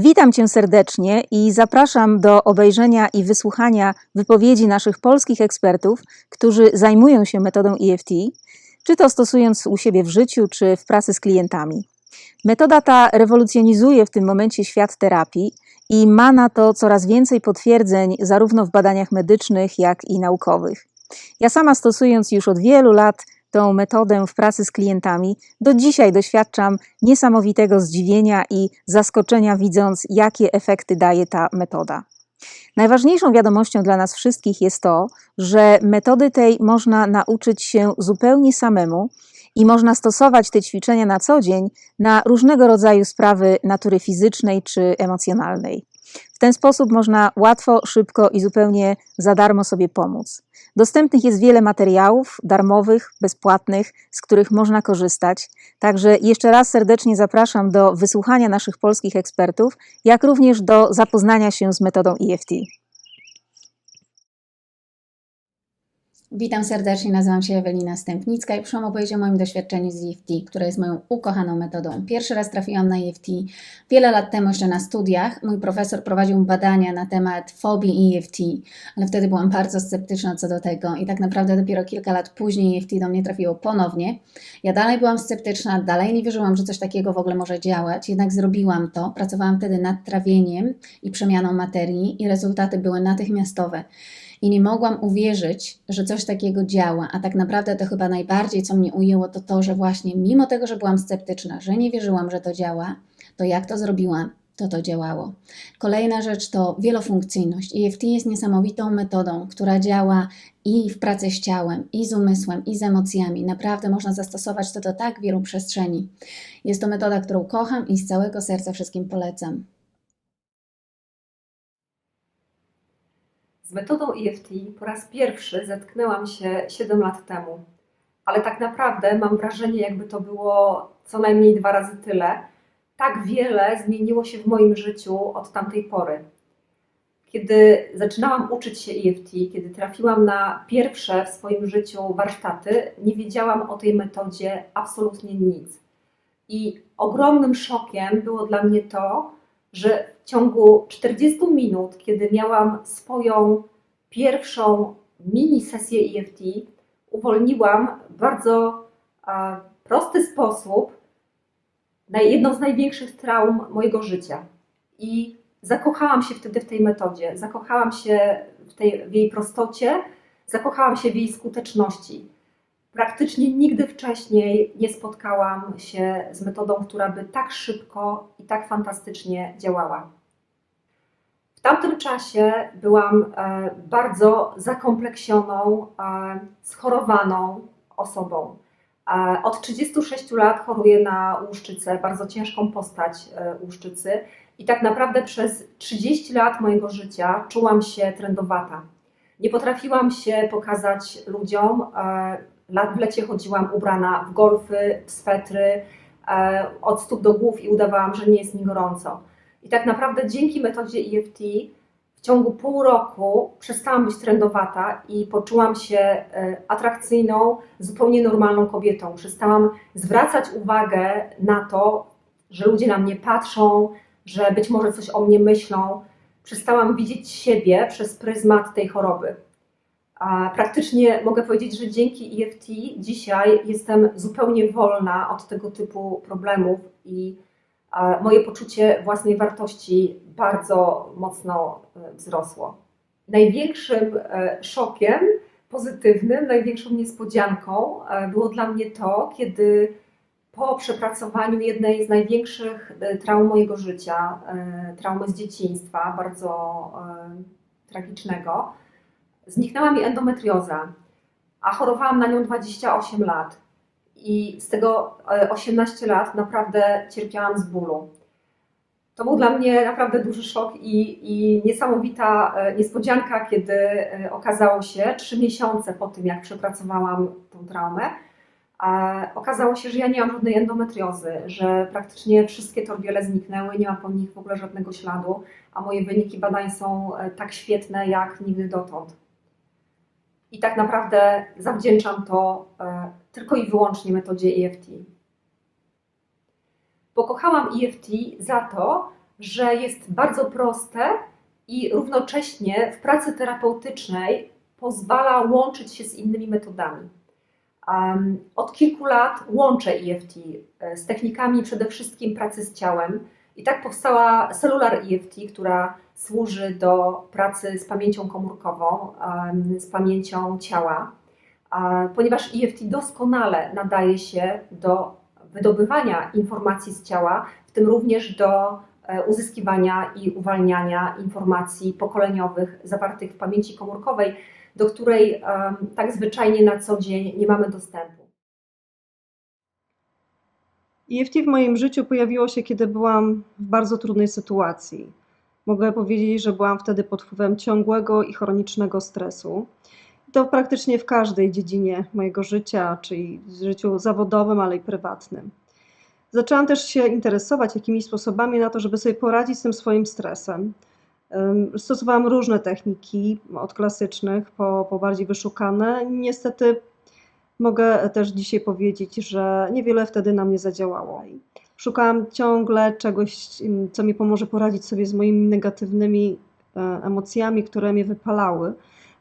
Witam Cię serdecznie i zapraszam do obejrzenia i wysłuchania wypowiedzi naszych polskich ekspertów, którzy zajmują się metodą EFT, czy to stosując u siebie w życiu, czy w pracy z klientami. Metoda ta rewolucjonizuje w tym momencie świat terapii i ma na to coraz więcej potwierdzeń, zarówno w badaniach medycznych, jak i naukowych. Ja sama stosując już od wielu lat tą metodę w pracy z klientami, do dzisiaj doświadczam niesamowitego zdziwienia i zaskoczenia, widząc, jakie efekty daje ta metoda. Najważniejszą wiadomością dla nas wszystkich jest to, że metody tej można nauczyć się zupełnie samemu i można stosować te ćwiczenia na co dzień na różnego rodzaju sprawy natury fizycznej czy emocjonalnej. W ten sposób można łatwo, szybko i zupełnie za darmo sobie pomóc. Dostępnych jest wiele materiałów darmowych, bezpłatnych, z których można korzystać. Także jeszcze raz serdecznie zapraszam do wysłuchania naszych polskich ekspertów, jak również do zapoznania się z metodą EFT. Witam serdecznie, nazywam się Ewelina Stępnicka i przyszłam opowiedzieć o moim doświadczeniu z EFT, które jest moją ukochaną metodą. Pierwszy raz trafiłam na EFT wiele lat temu jeszcze na studiach. Mój profesor prowadził badania na temat fobii EFT, ale wtedy byłam bardzo sceptyczna co do tego i tak naprawdę dopiero kilka lat później EFT do mnie trafiło ponownie. Ja dalej byłam sceptyczna, dalej nie wierzyłam, że coś takiego w ogóle może działać, jednak zrobiłam to. Pracowałam wtedy nad trawieniem i przemianą materii i rezultaty były natychmiastowe i nie mogłam uwierzyć, że coś takiego działa. A tak naprawdę to chyba najbardziej, co mnie ujęło, to to, że właśnie mimo tego, że byłam sceptyczna, że nie wierzyłam, że to działa, to jak to zrobiłam, to to działało. Kolejna rzecz to wielofunkcyjność. EFT jest niesamowitą metodą, która działa i w pracy z ciałem, i z umysłem, i z emocjami. Naprawdę można zastosować to do tak wielu przestrzeni. Jest to metoda, którą kocham i z całego serca wszystkim polecam. Z metodą EFT po raz pierwszy zetknęłam się 7 lat temu, ale tak naprawdę mam wrażenie, jakby to było co najmniej dwa razy tyle. Tak wiele zmieniło się w moim życiu od tamtej pory. Kiedy zaczynałam uczyć się EFT, kiedy trafiłam na pierwsze w swoim życiu warsztaty, nie wiedziałam o tej metodzie absolutnie nic. I ogromnym szokiem było dla mnie to, że w ciągu 40 minut, kiedy miałam swoją pierwszą mini sesję EFT, uwolniłam w bardzo a, prosty sposób na jedną z największych traum mojego życia. I zakochałam się wtedy w tej metodzie, zakochałam się w, tej, w jej prostocie, zakochałam się w jej skuteczności. Praktycznie nigdy wcześniej nie spotkałam się z metodą, która by tak szybko i tak fantastycznie działała. W tamtym czasie byłam e, bardzo zakompleksioną, e, schorowaną osobą. E, Od 36 lat choruję na łuszczycę, bardzo ciężką postać łuszczycy i tak naprawdę przez 30 lat mojego życia czułam się trendowata. Nie potrafiłam się pokazać ludziom, w lecie chodziłam ubrana w golfy, w swetry, e, od stóp do głów i udawałam, że nie jest mi gorąco. I tak naprawdę dzięki metodzie EFT w ciągu pół roku przestałam być trendowata i poczułam się e, atrakcyjną, zupełnie normalną kobietą. Przestałam zwracać uwagę na to, że ludzie na mnie patrzą, że być może coś o mnie myślą. Przestałam widzieć siebie przez pryzmat tej choroby. Praktycznie mogę powiedzieć, że dzięki EFT dzisiaj jestem zupełnie wolna od tego typu problemów i e, moje poczucie własnej wartości bardzo mocno e, wzrosło. Największym e, szokiem pozytywnym, największą niespodzianką było dla mnie to, kiedy po przepracowaniu jednej z największych traum mojego życia, traumy z dzieciństwa, bardzo tragicznego, zniknęła mi endometrioza, a chorowałam na nią 28 lat. I z tego 18 lat naprawdę cierpiałam z bólu. To był dla mnie naprawdę duży szok i, i niesamowita niespodzianka, kiedy okazało się, trzy miesiące po tym, jak przepracowałam tą traumę, okazało się, że ja nie mam żadnej endometriozy, że praktycznie wszystkie torbiele zniknęły, nie ma po nich w ogóle żadnego śladu, a moje wyniki badań są tak świetne jak nigdy dotąd. I tak naprawdę zawdzięczam to e, tylko i wyłącznie metodzie EFT. Pokochałam EFT za to, że jest bardzo proste i równocześnie w pracy terapeutycznej pozwala łączyć się z innymi metodami. Od kilku lat łączę EFT e, z technikami przede wszystkim pracy z ciałem i tak powstała Cellular EFT, która służy do pracy z pamięcią komórkową, z pamięcią ciała, ponieważ EFT doskonale nadaje się do wydobywania informacji z ciała, w tym również do e, uzyskiwania i uwalniania informacji pokoleniowych zawartych w pamięci komórkowej, do której tak zwyczajnie na co dzień nie mamy dostępu. EFT w moim życiu pojawiło się, kiedy byłam w bardzo trudnej sytuacji. Mogę powiedzieć, że byłam wtedy pod wpływem ciągłego i chronicznego stresu. To praktycznie w każdej dziedzinie mojego życia, czyli w życiu zawodowym, ale i prywatnym. Zaczęłam też się interesować jakimiś sposobami na to, żeby sobie poradzić z tym swoim stresem. Stosowałam różne techniki, od klasycznych po, po bardziej wyszukane. Niestety mogę też dzisiaj powiedzieć, że niewiele wtedy na mnie zadziałało. Szukałam ciągle czegoś, ym, co mi pomoże poradzić sobie z moimi negatywnymi e, emocjami, które mnie wypalały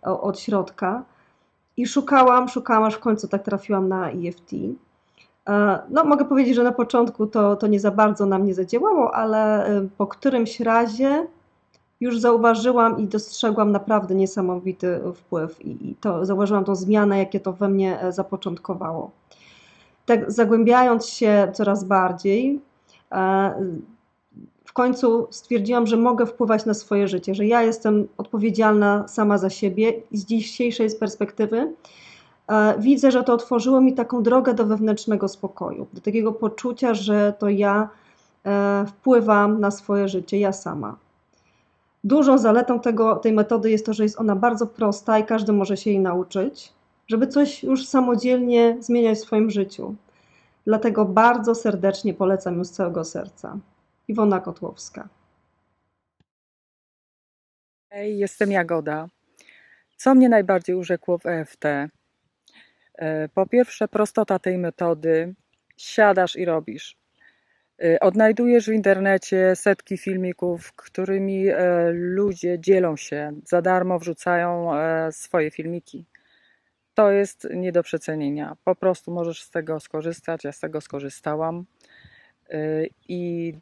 o- od środka. I szukałam, szukałam, aż w końcu tak trafiłam na EFT. E, No, mogę powiedzieć, że na początku to, to nie za bardzo na mnie zadziałało, ale e, po którymś razie już zauważyłam i dostrzegłam naprawdę niesamowity wpływ i, to zauważyłam tą zmianę, jakie to we mnie e, zapoczątkowało. Tak zagłębiając się coraz bardziej, e, w końcu stwierdziłam, że mogę wpływać na swoje życie, że ja jestem odpowiedzialna sama za siebie i z dzisiejszej perspektywy e, widzę, że to otworzyło mi taką drogę do wewnętrznego spokoju, do takiego poczucia, że to ja wpływam na swoje życie, ja sama. Dużą zaletą tego, tej metody jest to, że jest ona bardzo prosta i każdy może się jej nauczyć, żeby coś już samodzielnie zmieniać w swoim życiu. Dlatego bardzo serdecznie polecam ją z całego serca. Iwona Kotłowska. Hej, jestem Jagoda. Co mnie najbardziej urzekło w EFT? E, Po pierwsze, prostota tej metody. Siadasz i robisz. E, Odnajdujesz w internecie setki filmików, którymi e, ludzie dzielą się, za darmo wrzucają e, swoje filmiki. To jest nie do przecenienia. Po prostu możesz z tego skorzystać. Ja z tego skorzystałam. E, I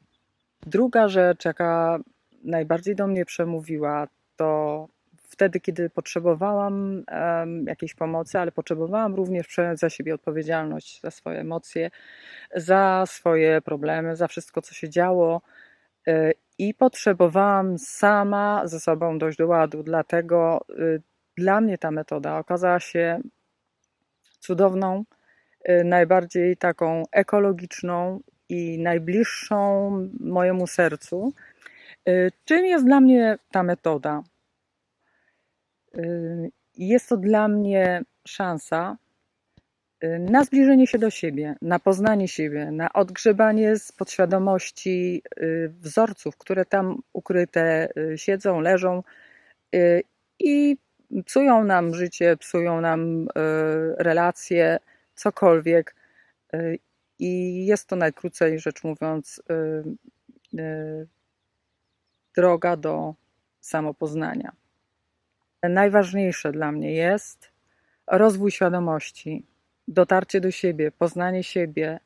druga rzecz, jaka najbardziej do mnie przemówiła, to wtedy, kiedy potrzebowałam jakiejś pomocy, ale potrzebowałam również przejąć za siebie odpowiedzialność za swoje emocje, za swoje problemy, za wszystko, co się działo. y, I potrzebowałam sama ze sobą dojść do ładu. Dlatego y, dla mnie ta metoda okazała się cudowną, y, najbardziej taką ekologiczną i najbliższą mojemu sercu. Czym jest dla mnie ta metoda? Jest to dla mnie szansa y, na zbliżenie się do siebie, na poznanie siebie, na odgrzebanie z podświadomości y, wzorców, które tam ukryte y, siedzą, leżą i psują nam życie, psują nam relacje, cokolwiek. I jest to najkrócej rzecz mówiąc droga do samopoznania. Najważniejsze dla mnie jest rozwój świadomości, dotarcie do siebie, poznanie siebie,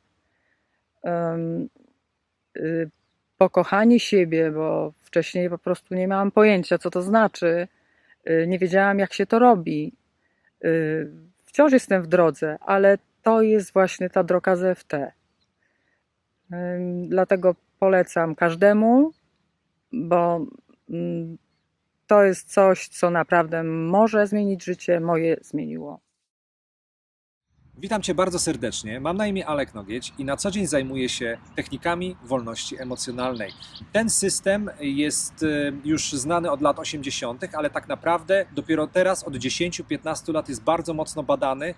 y, pokochanie siebie, bo wcześniej po prostu nie miałam pojęcia, co to znaczy, y, nie wiedziałam, jak się to robi. Y, Wciąż jestem w drodze, ale to jest właśnie ta droga z FT. Ym, Dlatego polecam każdemu, bo mm, to jest coś, co naprawdę może zmienić życie. Moje zmieniło. Witam Cię bardzo serdecznie. Mam na imię Alek Nogieć i na co dzień zajmuję się technikami wolności emocjonalnej. Ten system jest e, już znany od lat 80., ale tak naprawdę dopiero teraz od 10-15 lat jest bardzo mocno badany.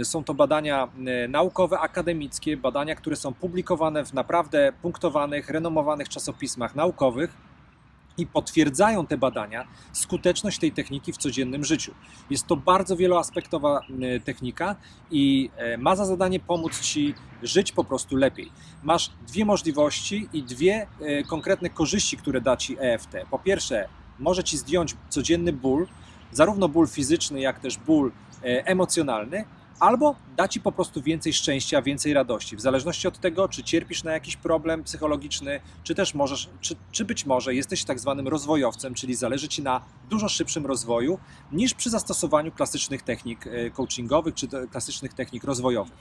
E, Są to badania e, naukowe, akademickie, badania, które są publikowane w naprawdę punktowanych, renomowanych czasopismach naukowych. I potwierdzają te badania skuteczność tej techniki w codziennym życiu. Jest to bardzo wieloaspektowa e, technika i e, ma za zadanie pomóc Ci żyć po prostu lepiej. Masz dwie możliwości i dwie e, konkretne korzyści, które da Ci EFT. Po pierwsze, może Ci zdjąć codzienny ból, zarówno ból fizyczny, jak też ból e, emocjonalny, albo da Ci po prostu więcej szczęścia, więcej radości, w zależności od tego, czy cierpisz na jakiś problem psychologiczny, czy też możesz, czy, czy być może jesteś tak zwanym rozwojowcem, czyli zależy Ci na dużo szybszym rozwoju niż przy zastosowaniu klasycznych technik e, coachingowych czy klasycznych technik rozwojowych.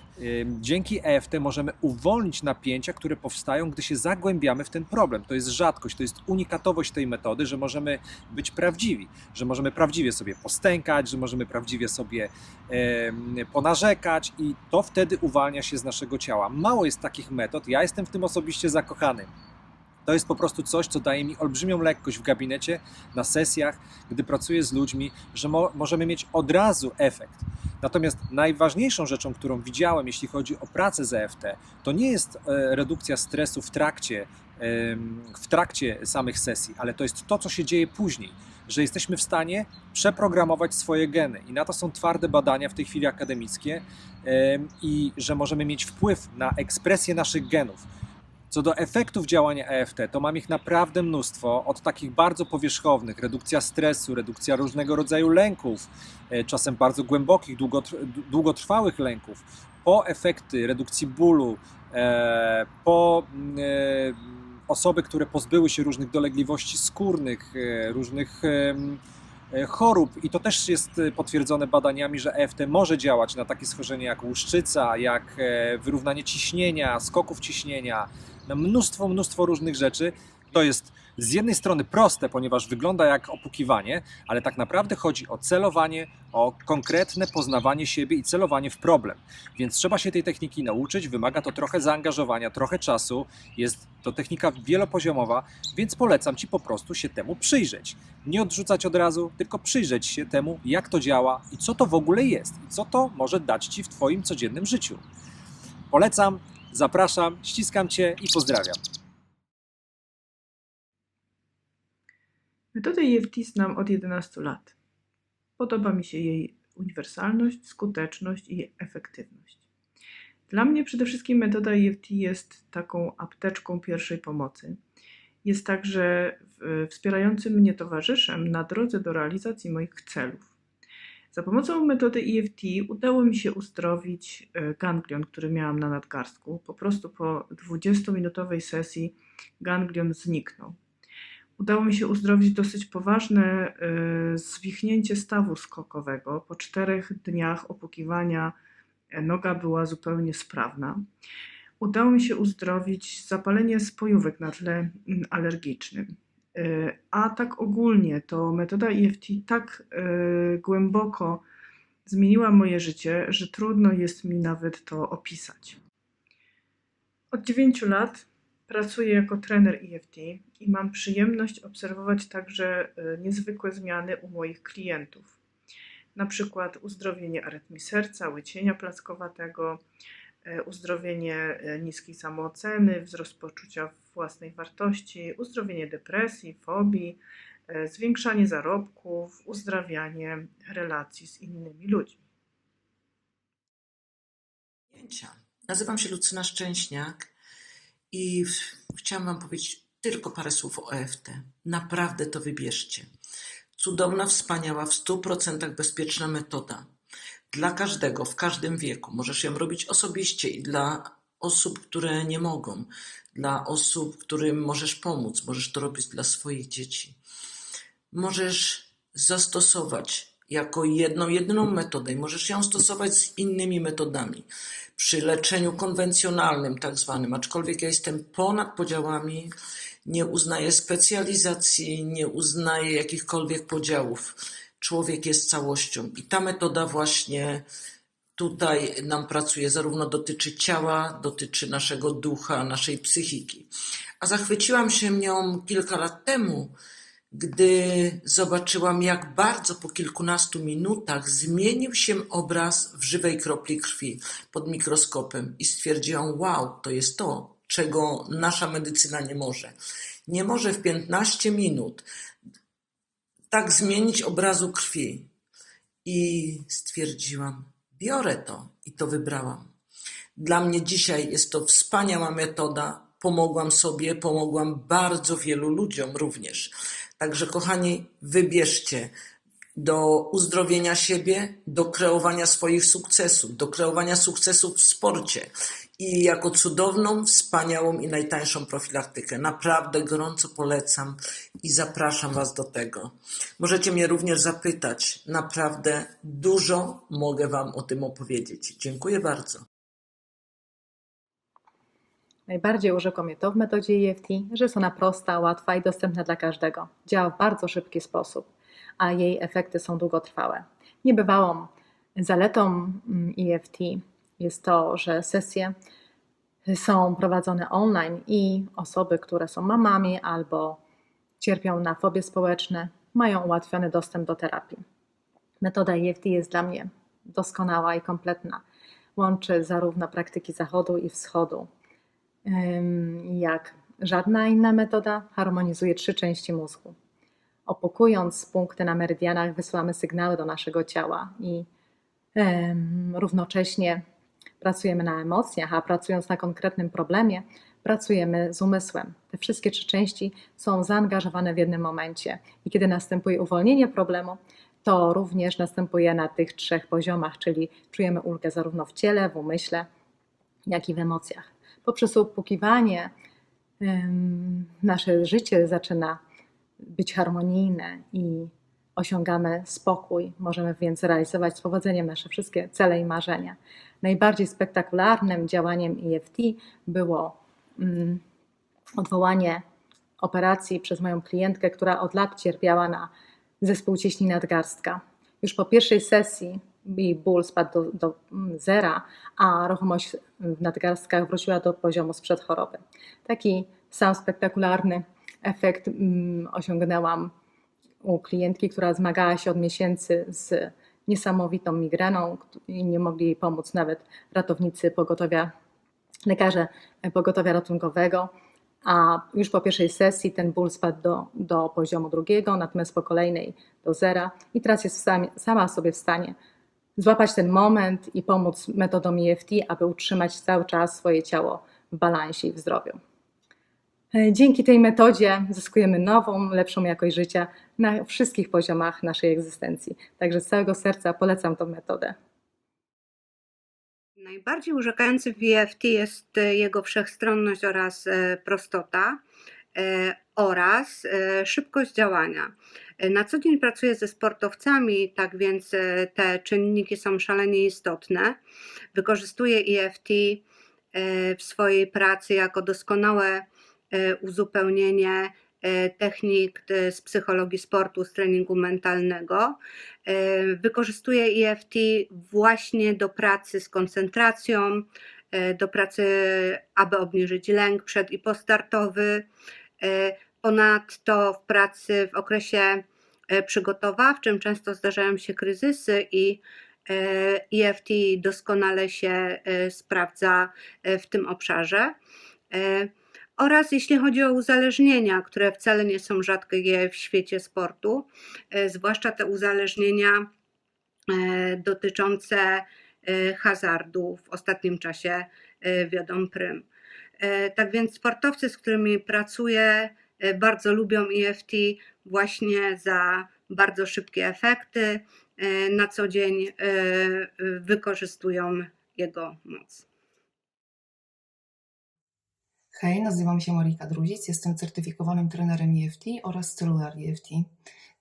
Dzięki EFT możemy uwolnić napięcia, które powstają, gdy się zagłębiamy w ten problem. To jest rzadkość, to jest unikatowość tej metody, że możemy być prawdziwi, że możemy prawdziwie sobie postękać, że możemy prawdziwie sobie em, ponarzekać i to wtedy uwalnia się z naszego ciała. Mało jest takich metod, ja jestem w tym osobiście zakochany. To jest po prostu coś, co daje mi olbrzymią lekkość w gabinecie, na sesjach, gdy pracuję z ludźmi, że mo- możemy mieć od razu efekt. Natomiast najważniejszą rzeczą, którą widziałem, jeśli chodzi o pracę z EFT, to nie jest e, redukcja stresu w trakcie, em, w trakcie samych sesji, ale to jest to, co się dzieje później, że jesteśmy w stanie przeprogramować swoje geny. I na to są twarde badania w tej chwili akademickie, em, i że możemy mieć wpływ na ekspresję naszych genów. Co do efektów działania EFT, to mam ich naprawdę mnóstwo, od takich bardzo powierzchownych, redukcja stresu, redukcja różnego rodzaju lęków, e, czasem bardzo głębokich, długotr- długotrwałych lęków, po efekty redukcji bólu, e, po mm, e, osoby, które pozbyły się różnych dolegliwości skórnych, e, różnych e, chorób i to też jest e, potwierdzone badaniami, że EFT może działać na takie schorzenia jak łuszczyca, jak wyrównanie ciśnienia, skoków ciśnienia, na mnóstwo, mnóstwo różnych rzeczy. To jest z jednej strony proste, ponieważ wygląda jak opukiwanie, ale tak naprawdę chodzi o celowanie, o konkretne poznawanie siebie i celowanie w problem. Więc trzeba się tej techniki nauczyć, wymaga to trochę zaangażowania, trochę czasu. Jest to technika wielopoziomowa, więc polecam Ci po prostu się temu przyjrzeć. Nie odrzucać od razu, tylko przyjrzeć się temu, jak to działa i co to w ogóle jest i co to może dać Ci w Twoim codziennym życiu. Polecam, zapraszam, ściskam Cię i pozdrawiam. Metodę EFT znam od 11 lat. Podoba mi się jej uniwersalność, skuteczność i efektywność. Dla mnie przede wszystkim metoda EFT jest taką apteczką pierwszej pomocy. Jest także wspierającym mnie towarzyszem na drodze do realizacji moich celów. Za pomocą metody EFT udało mi się uzdrowić e, ganglion, który miałam na nadgarstku. Po prostu po 20-minutowej sesji ganglion zniknął. Udało mi się uzdrowić dosyć poważne y, zwichnięcie stawu skokowego. Po czterech dniach opukiwania e, noga była zupełnie sprawna. Udało mi się uzdrowić zapalenie spojówek na tle mm, alergicznym. Y, A tak ogólnie to metoda EFT tak y, głęboko zmieniła moje życie, że trudno jest mi nawet to opisać. Od 9 lat Pracuję jako trener EFT i mam przyjemność obserwować także e, niezwykłe zmiany u moich klientów. Na przykład uzdrowienie arytmii serca, łycienia plackowatego, e, uzdrowienie e, niskiej samooceny, wzrost poczucia własnej wartości, uzdrowienie depresji, fobii, zwiększanie zarobków, uzdrawianie relacji z innymi ludźmi. Nazywam się Lucyna Szczęśniak i chciałam Wam powiedzieć tylko parę słów o EFT. Naprawdę to wybierzcie. Cudowna, wspaniała, w 100% bezpieczna metoda. Dla każdego, w każdym wieku. Możesz ją robić osobiście i dla osób, które nie mogą, dla osób, którym możesz pomóc. Możesz to robić dla swoich dzieci. Możesz zastosować jako jedną, jedyną metodę i możesz ją stosować z innymi metodami przy leczeniu konwencjonalnym, tak zwanym, aczkolwiek ja jestem ponad podziałami, nie uznaję specjalizacji, nie uznaję jakichkolwiek podziałów. Człowiek jest całością i ta metoda właśnie tutaj nam pracuje, zarówno dotyczy ciała, dotyczy naszego ducha, naszej psychiki. A zachwyciłam się nią kilka lat temu, gdy zobaczyłam, jak bardzo po kilkunastu minutach zmienił się obraz w żywej kropli krwi pod mikroskopem i stwierdziłam, wow, to jest to, czego nasza medycyna nie może. Nie może w 15 minut tak zmienić obrazu krwi. I stwierdziłam, biorę to i to wybrałam. Dla mnie dzisiaj jest to wspaniała metoda. Pomogłam sobie, pomogłam bardzo wielu ludziom również. Także, kochani, wybierzcie do uzdrowienia siebie, do kreowania swoich sukcesów, do kreowania sukcesów w sporcie i jako cudowną, wspaniałą i najtańszą profilaktykę. Naprawdę gorąco polecam i zapraszam Was do tego. Możecie mnie również zapytać. Naprawdę dużo mogę Wam o tym opowiedzieć. Dziękuję bardzo. Najbardziej urzekło mnie to w metodzie EFT, że jest ona prosta, łatwa i dostępna dla każdego. Działa w bardzo szybki sposób, a jej efekty są długotrwałe. Niebywałą zaletą mm, EFT jest to, że sesje są prowadzone online i osoby, które są mamami albo cierpią na fobie społeczne, mają ułatwiony dostęp do terapii. Metoda EFT jest dla mnie doskonała i kompletna. Łączy zarówno praktyki zachodu i wschodu. Jak żadna inna metoda, harmonizuje trzy części mózgu. Opokując punkty na meridianach, wysyłamy sygnały do naszego ciała i równocześnie pracujemy na emocjach, a pracując na konkretnym problemie, pracujemy z umysłem. Te wszystkie trzy części są zaangażowane w jednym momencie. I kiedy następuje uwolnienie problemu, to również następuje na tych trzech poziomach, czyli czujemy ulgę zarówno w ciele, w umyśle, jak i w emocjach. Poprzez upukiwanie em, nasze życie zaczyna być harmonijne i osiągamy spokój. Możemy więc realizować z powodzeniem nasze wszystkie cele i marzenia. Najbardziej spektakularnym działaniem EFT było mm, odwołanie operacji przez moją klientkę, która od lat cierpiała na zespół cieśni nadgarstka. Już po pierwszej sesji jej ból spadł do, do mm, zera, a ruchomość w nadgarstkach wróciła do poziomu sprzed choroby. Taki sam spektakularny efekt mm, osiągnęłam u klientki, która zmagała się od miesięcy z niesamowitą migreną i nie mogli jej pomóc nawet ratownicy pogotowia, lekarze pogotowia ratunkowego. A już po pierwszej sesji ten ból spadł do, do poziomu drugiego, natomiast po kolejnej do zera i teraz jest sama sobie w stanie złapać ten moment i pomóc metodą EFT, aby utrzymać cały czas swoje ciało w balansie i w zdrowiu. E, Dzięki tej metodzie zyskujemy nową, lepszą jakość życia na wszystkich poziomach naszej egzystencji. Także z całego serca polecam tą metodę. Najbardziej urzekający w EFT jest e, jego wszechstronność oraz e, prostota oraz e, szybkość działania. E, Na co dzień pracuję ze sportowcami, tak więc e, te czynniki są szalenie istotne. Wykorzystuję EFT e, w swojej pracy jako doskonałe e, uzupełnienie e, technik e, z psychologii sportu, z treningu mentalnego. E, Wykorzystuję EFT właśnie do pracy z koncentracją, e, do pracy, aby obniżyć lęk przed i postartowy. E, Ponadto w pracy w okresie e, przygotowawczym często zdarzają się kryzysy i e, EFT doskonale się e, sprawdza e, w tym obszarze. E, Oraz jeśli chodzi o uzależnienia, które wcale nie są rzadkie w świecie sportu, e, zwłaszcza te uzależnienia e, dotyczące e, hazardu w ostatnim czasie e, wiodą prym. E, Tak więc sportowcy, z którymi pracuję, e, bardzo lubią EFT właśnie za bardzo szybkie efekty. E, Na co dzień wykorzystują jego moc. Hej, nazywam się Marika Drudzic, jestem certyfikowanym trenerem EFT oraz celular EFT.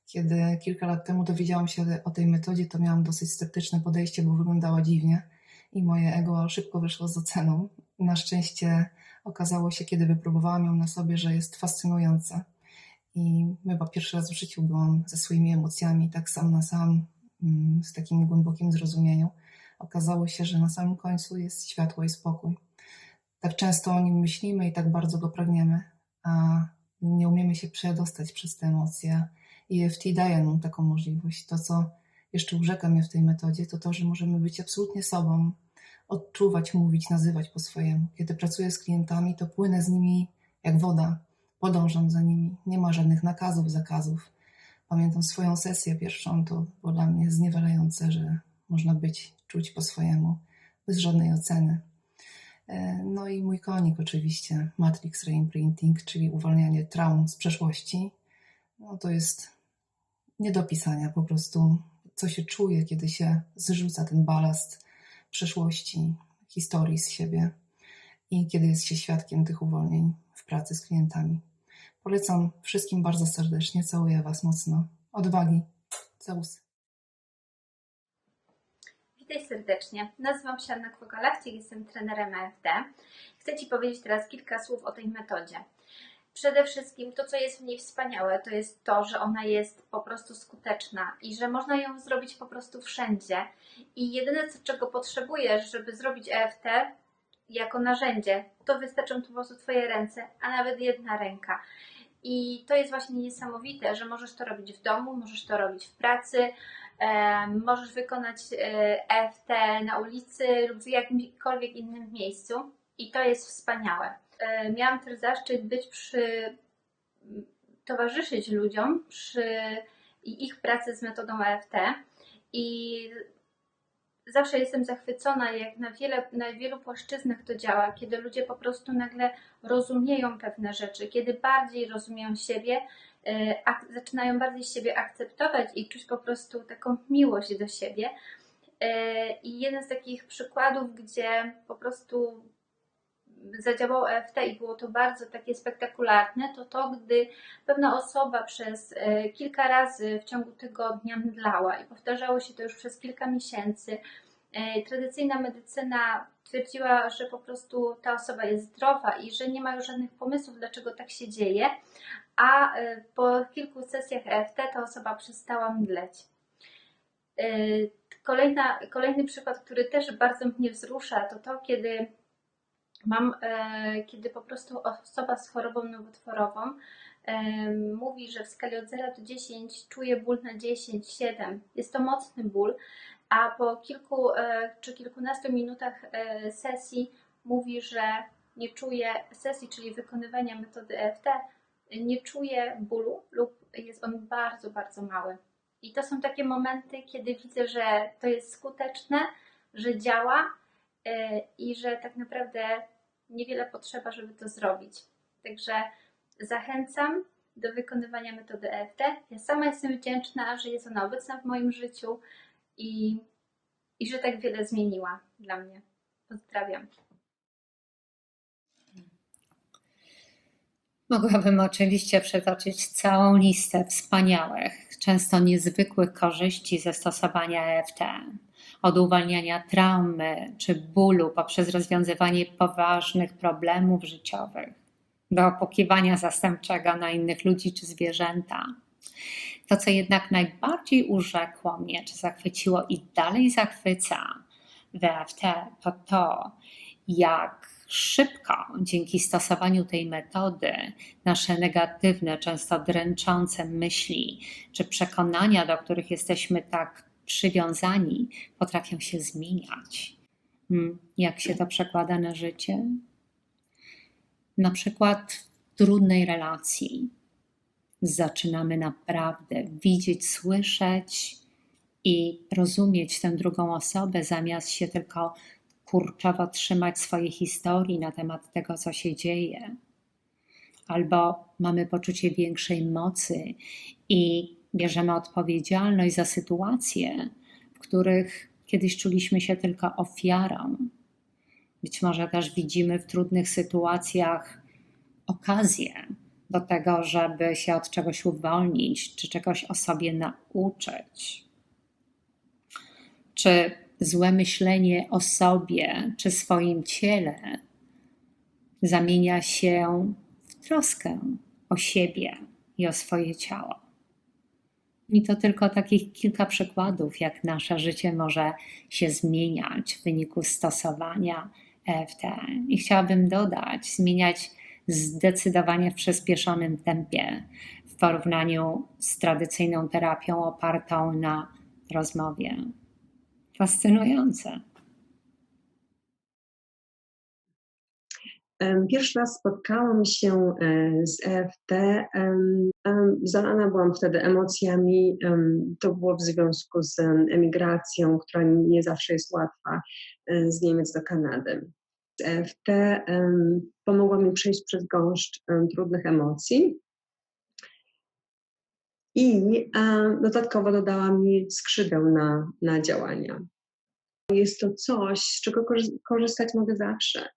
Kiedy kilka lat temu dowiedziałam się o tej metodzie, to miałam dosyć sceptyczne podejście, bo wyglądała dziwnie i moje ego szybko wyszło z oceną. Na szczęście okazało się, kiedy wypróbowałam ją na sobie, że jest fascynująca. I chyba pierwszy raz w życiu byłam ze swoimi emocjami tak sam na sam, mm, z takim głębokim zrozumieniem. Okazało się, że na samym końcu jest światło i spokój tak często o nim myślimy i tak bardzo go pragniemy, a nie umiemy się przedostać przez te emocje. I EFT daje nam taką możliwość. To, co jeszcze urzeka mnie w tej metodzie, to to, że możemy być absolutnie sobą, odczuwać, mówić, nazywać po swojemu. Kiedy pracuję z klientami, to płynę z nimi jak woda, podążam za nimi. Nie ma żadnych nakazów, zakazów. Pamiętam swoją sesję pierwszą, to było dla mnie zniewalające, że można być, czuć po swojemu, bez żadnej oceny. E, No i mój konik oczywiście, Matrix Reimprinting, czyli uwalnianie traum z przeszłości. No to jest nie do pisania po prostu, co się czuje, kiedy się zrzuca ten balast przeszłości, historii z siebie i kiedy jest się świadkiem tych uwolnień w pracy z klientami. Polecam wszystkim bardzo serdecznie, całuję Was mocno. Odwagi, całusy. Witaj serdecznie. Nazywam się Anna Kwogalachcik, jestem trenerem AFD. Chcę Ci powiedzieć teraz kilka słów o tej metodzie. Przede wszystkim to, co jest w niej wspaniałe, to jest to, że ona jest po prostu skuteczna i że można ją zrobić po prostu wszędzie. I jedyne, co, czego potrzebujesz, żeby zrobić EFT jako narzędzie, to wystarczą po prostu Twoje ręce, a nawet jedna ręka. I to jest właśnie niesamowite, że możesz to robić w domu, możesz to robić w pracy, e, możesz wykonać e, EFT na ulicy lub w jakimkolwiek innym miejscu. I to jest wspaniałe. E, miałam też zaszczyt być przy, towarzyszyć ludziom przy ich pracy z metodą EFT i zawsze jestem zachwycona, jak na, wiele, na wielu płaszczyznach to działa, kiedy ludzie po prostu nagle rozumieją pewne rzeczy, kiedy bardziej rozumieją siebie, e, zaczynają bardziej siebie akceptować i czuć po prostu taką miłość do siebie. E, I jeden z takich przykładów, gdzie po prostu zadziałał EFT i było to bardzo takie spektakularne, to to, gdy pewna osoba przez e, kilka razy w ciągu tygodnia mdlała i powtarzało się to już przez kilka miesięcy. E, Tradycyjna medycyna twierdziła, że po prostu ta osoba jest zdrowa i że nie ma już żadnych pomysłów, dlaczego tak się dzieje, a e, po kilku sesjach EFT ta osoba przestała mdleć. Kolejna, kolejny przykład, który też bardzo mnie wzrusza, to to, kiedy mam, e, kiedy po prostu osoba z chorobą nowotworową e, mówi, że w skali od 0 do 10 czuje ból na 10, 7. Jest to mocny ból, a po kilku e, czy kilkunastu minutach sesji mówi, że nie czuje sesji, czyli wykonywania metody EFT, nie czuje bólu lub jest on bardzo, bardzo mały. I to są takie momenty, kiedy widzę, że to jest skuteczne, że działa i że tak naprawdę niewiele potrzeba, żeby to zrobić. Także zachęcam do wykonywania metody EFT. Ja sama jestem wdzięczna, że jest ona obecna w moim życiu i, i że tak wiele zmieniła dla mnie. Pozdrawiam. Mogłabym oczywiście przytoczyć całą listę wspaniałych, często niezwykłych korzyści ze stosowania EFT. Od uwalniania traumy czy bólu poprzez rozwiązywanie poważnych problemów życiowych, do opokiwania zastępczego na innych ludzi czy zwierzęta. To, co jednak najbardziej urzekło mnie, czy zachwyciło i dalej zachwyca w EFT, to to, jak szybko dzięki stosowaniu tej metody nasze negatywne, często dręczące myśli czy przekonania, do których jesteśmy tak przywiązani, potrafią się zmieniać. Hmm, Jak się to przekłada na życie? Na przykład w trudnej relacji zaczynamy naprawdę widzieć, słyszeć i rozumieć tę drugą osobę, zamiast się tylko kurczowo trzymać swojej historii na temat tego, co się dzieje. Albo mamy poczucie większej mocy i bierzemy odpowiedzialność za sytuacje, w których kiedyś czuliśmy się tylko ofiarą. Być może też widzimy w trudnych sytuacjach okazję do tego, żeby się od czegoś uwolnić, czy czegoś o sobie nauczyć. Czy złe myślenie o sobie czy swoim ciele zamienia się w troskę o siebie i o swoje ciało. I to tylko takich kilka przykładów, jak nasze życie może się zmieniać w wyniku stosowania EFT. I chciałabym dodać, zmieniać zdecydowanie w przyspieszonym tempie w porównaniu z tradycyjną terapią opartą na rozmowie. Fascynujące. Pierwszy raz spotkałam się e, z EFT. Zalana byłam wtedy emocjami. em, To było w związku z em, emigracją, która nie zawsze jest łatwa e, z Niemiec do Kanady. Z EFT em, pomogła mi przejść przez gąszcz trudnych emocji. I dodatkowo dodała mi skrzydeł na, na działania. Jest to coś, z czego korzy- korzystać mogę zawsze.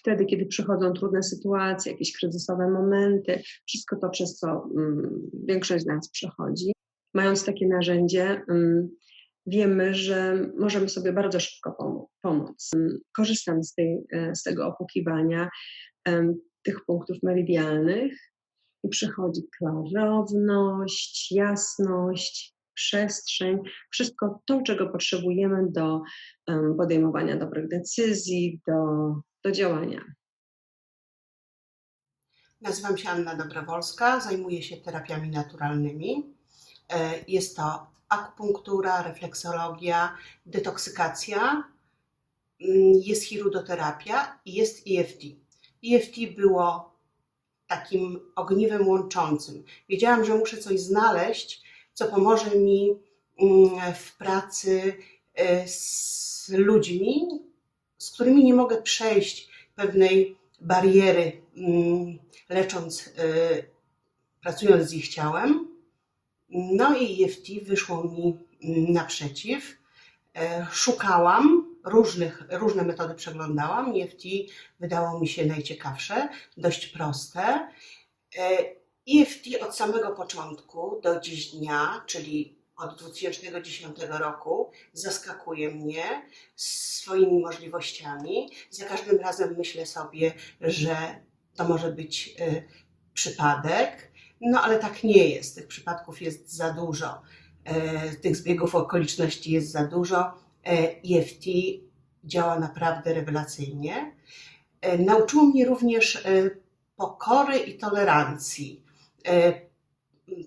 Wtedy, kiedy przychodzą trudne sytuacje, jakieś kryzysowe momenty, wszystko to, przez co mm, większość z nas przechodzi. Mając takie narzędzie, mm, wiemy, że możemy sobie bardzo szybko pomóc. Mm, Korzystam z, tej, e, z tego opłukiwania tych punktów meridialnych i przychodzi klarowność, jasność, przestrzeń, wszystko to, czego potrzebujemy do podejmowania dobrych decyzji, do, do działania. Nazywam się Anna Dobrowolska, zajmuję się terapiami naturalnymi. E, Jest to akupunktura, refleksologia, detoksykacja, mm, jest chirudoterapia i jest EFT. EFT było takim ogniwem łączącym. Wiedziałam, że muszę coś znaleźć, co pomoże mi mm, w pracy e, z ludźmi, którymi nie mogę przejść pewnej bariery, mm, lecząc, y, pracując z ich ciałem. No i EFT wyszło mi mm, naprzeciw. E, Szukałam różnych, różne metody przeglądałam. EFT wydało mi się najciekawsze, dość proste. E, EFT od samego początku do dziś dnia, czyli od 2010 roku, zaskakuje mnie swoimi możliwościami. Za każdym razem myślę sobie, że to może być y, przypadek, no ale tak nie jest. Tych przypadków jest za dużo, e, tych zbiegów okoliczności jest za dużo. E, EFT działa naprawdę rewelacyjnie. Nauczyło mnie e, pokory i tolerancji.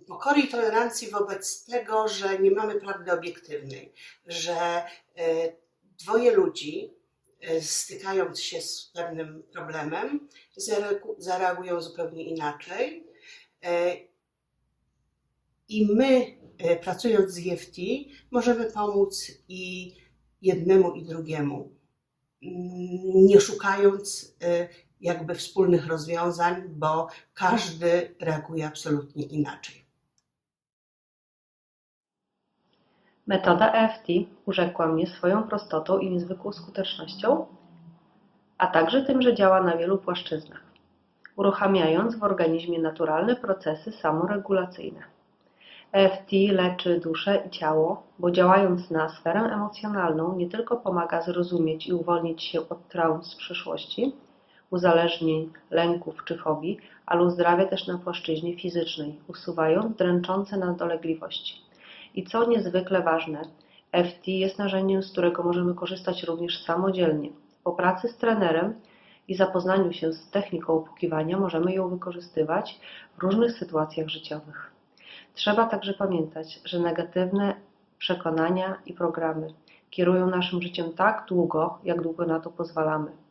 Pokory i tolerancji wobec tego, że nie mamy prawdy obiektywnej, że e, dwoje ludzi, e, stykając się z pewnym problemem, zareagu- zareagują zupełnie inaczej. E, I my, pracując z EFT, możemy pomóc i jednemu, i drugiemu, Mm, nie szukając jakby wspólnych rozwiązań, bo każdy reaguje absolutnie inaczej. Metoda EFT urzekła mnie swoją prostotą i niezwykłą skutecznością, a także tym, że działa na wielu płaszczyznach, uruchamiając w organizmie naturalne procesy samoregulacyjne. EFT leczy duszę i ciało, bo działając na sferę emocjonalną nie tylko pomaga zrozumieć i uwolnić się od traum z przeszłości, uzależnień, lęków czy fobii, ale uzdrawia też na płaszczyźnie fizycznej, usuwając dręczące nas dolegliwości. I co niezwykle ważne, FT jest narzędziem, z którego możemy korzystać również samodzielnie. Po pracy z trenerem i zapoznaniu się z techniką opłukiwania możemy ją wykorzystywać w różnych sytuacjach życiowych. Trzeba także pamiętać, że negatywne przekonania i programy kierują naszym życiem tak długo, jak długo na to pozwalamy.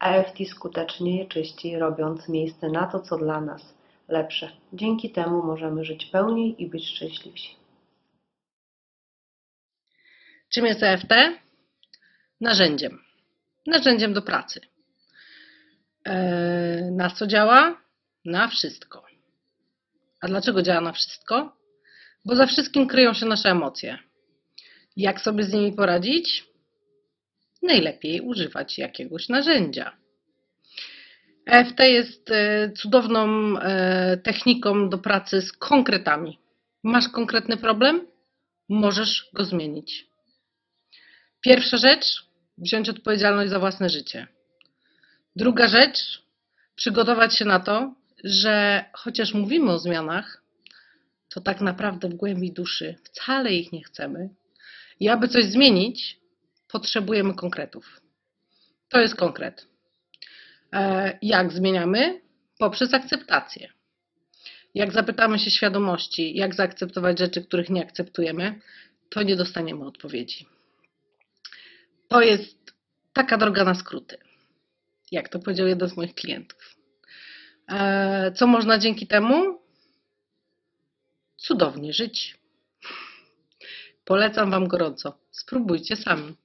EFT skutecznie je czyści, robiąc miejsce na to, co dla nas lepsze. Dzięki temu możemy żyć pełniej i być szczęśliwsi. Czym jest EFT? Narzędziem. Narzędziem do pracy. Eee, na co działa? Na wszystko. A dlaczego działa na wszystko? Bo za wszystkim kryją się nasze emocje. Jak sobie z nimi poradzić? Najlepiej używać jakiegoś narzędzia. EFT jest e, cudowną e, techniką do pracy z konkretami. Masz konkretny problem? Możesz go zmienić. Pierwsza rzecz, wziąć odpowiedzialność za własne życie. Druga rzecz, przygotować się na to, że chociaż mówimy o zmianach, to tak naprawdę w głębi duszy wcale ich nie chcemy. I aby coś zmienić, potrzebujemy konkretów. To jest konkret. E, Jak zmieniamy? Poprzez akceptację. Jak zapytamy się świadomości, jak zaakceptować rzeczy, których nie akceptujemy, to nie dostaniemy odpowiedzi. To jest taka droga na skróty. Jak to powiedział jeden z moich klientów. E, Co można dzięki temu? Cudownie żyć. Polecam Wam gorąco. Spróbujcie sami.